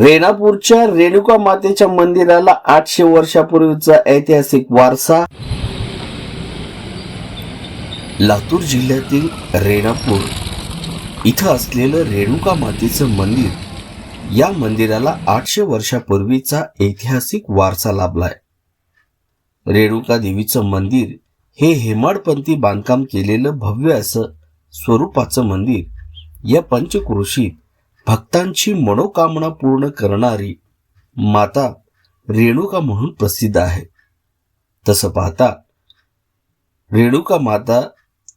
रेणापूरच्या रेणुका मातेच्या मंदिराला आठशे वर्षापूर्वीचा ऐतिहासिक वारसा. लातूर जिल्ह्यातील रेणापूर इथं असलेलं रेणुका मातेचं मंदिर या मंदिराला आठशे वर्षापूर्वीचा ऐतिहासिक वारसा लाभलाय. रेणुका देवीचं मंदिर हे हेमाडपंथी बांधकाम केलेलं भव्य असं स्वरूपाचं मंदिर या पंचक्रोशीत भक्तांची मनोकामना पूर्ण करणारी माता रेणुका म्हणून प्रसिद्ध आहे. तसं पाहता रेणुका माता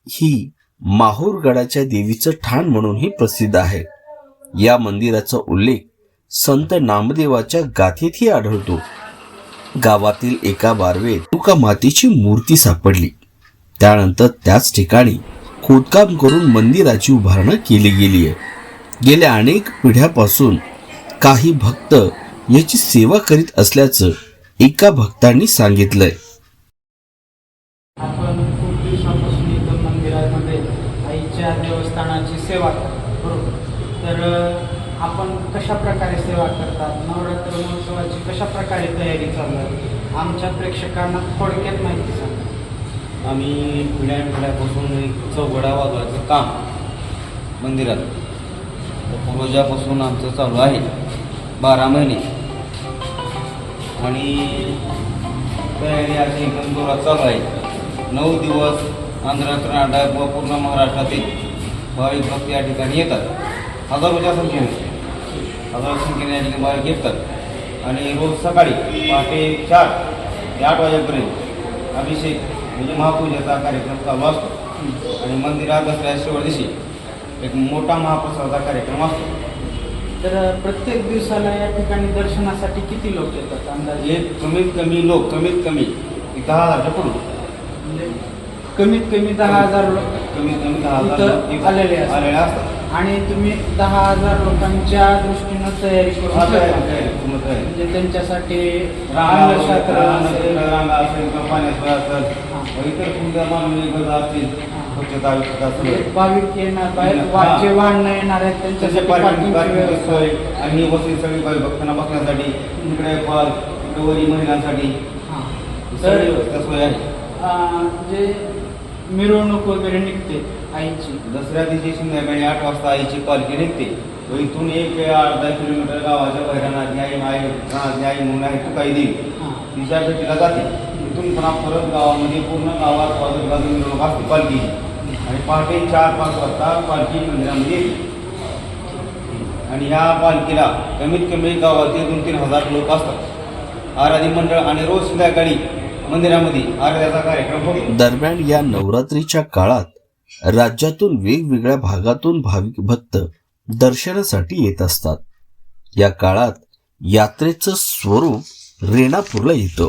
ही माहूरगडाच्या देवीचं ठाण म्हणूनही प्रसिद्ध आहे. या मंदिराचा उल्लेख संत नामदेवाच्या गाथेतही आढळतो. गावातील एका बारवेत रेणुका मातेची मूर्ती सापडली. त्यानंतर त्याच ठिकाणी खोदकाम करून मंदिराची उभारणा केली गेली आहे गेल्या अनेक पिढ्यापासून काही भक्त याची सेवा करीत असल्याचं एका भक्तांनी सांगितलंय. आपण खूप दिवसापासून इथं मंदिरामध्ये आईच्या देवस्थानाची सेवा करतो बरोबर? तर आपण कशा प्रकारे सेवा करतात? नवरात्र महोत्सवाची कशा प्रकारे तयारी चालू आहे? आमच्या प्रेक्षकांना थोडक्यात माहिती सांगा. आम्ही पिढ्या पिढ्यापासून एक चौघडा वाजवायचं काम मंदिरात रोजापासून आमचं चालू आहे. बारा महिने. आणि तयारी अशी एकदम जोरात चालू आहे. नऊ दिवस आंध्र कर्नाटक व पूर्ण महाराष्ट्रातील भाविक भक्त या ठिकाणी येतात. हजारोच्या संख्येने. हजारो संख्येने या ठिकाणी भाविक येतात. आणि रोज सकाळी पहाटे चार ते आठ वाजेपर्यंत अभिषेक म्हणजे महापूजेचा कार्यक्रम चालू असतो. आणि मंदिरात असल्या शेवट दिवशी एक मोठा महाप्रसादाचा कार्यक्रम असतो तर प्रत्येक दिवसाला या ठिकाणी दर्शनासाठी किती लोक येतात अंदाजे हे कमीत कमी लोक कमीत कमी एक दहा हजारच्या पुढे म्हणजे कमीत कमी दहा हजार लोक कमीत कमी दहा हजार इथं लोक इथं आलेले असतात. आलेले असतात आणि तुम्ही दहा हजार लोकांच्या दृष्टीनं तयारी करून तयारी, ठेवता. तयारी, पूर्ण तयारी. म्हणजे त्यांच्यासाठी रांगा असेल. रांगा असेल किंवा पाण्याचं असेल हां. व इतर कोणत्या मानवी गरजा असतील हां. स्वच्छता भाविक येणार येणार आहेत त्यांच्यासाठी पार्किंगची. सोय आणि वसई सगळी भक्तांना बसण्यासाठी इकडे पाल महिलांसाठी सगळी सोय आहे. जे मिरवणूक वगैरे निघते आईची. दसऱ्या दिवशी संध्याकाळी आठ वाजता आईची पालखी निघते. व इथून एक अर्धा किलोमीटर गावाच्या बैरानात न्याय रानात न्याय म्हणून आहे तुकाई देवी. तिच्या भेटीला जाते. इथून पुन्हा परत गावामध्ये पूर्ण गावात गाजून मिरवणूक असते पालखी. आणि पहाटे चार पाच वाजता पालखी मंदिरामध्ये आणि ह्या पालखीला कमीत कमी गावातील दोन तीन हजार लोक असतात. आराधी मंडळ आणि रोज संध्याकाळी मंदिरामध्ये आराध्याचा कार्यक्रम होतो. दरम्यान या नवरात्रीच्या काळात राज्यातून वेगवेगळ्या भागातून भाविक भक्त दर्शनासाठी येत असतात. या काळात यात्रेचं स्वरूप रेणापूरला येतं.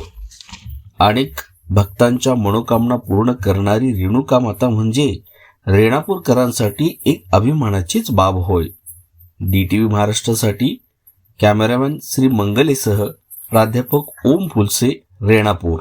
अनेक भक्तांच्या मनोकामना पूर्ण करणारी रेणुका माता म्हणजे रेणापूरकरांसाठी एक अभिमानाचीच बाब होय. डी टी व्ही महाराष्ट्रासाठी कॅमेरामॅन श्री मंगलेसह प्राध्यापक ओम फुलसे रेणापूर.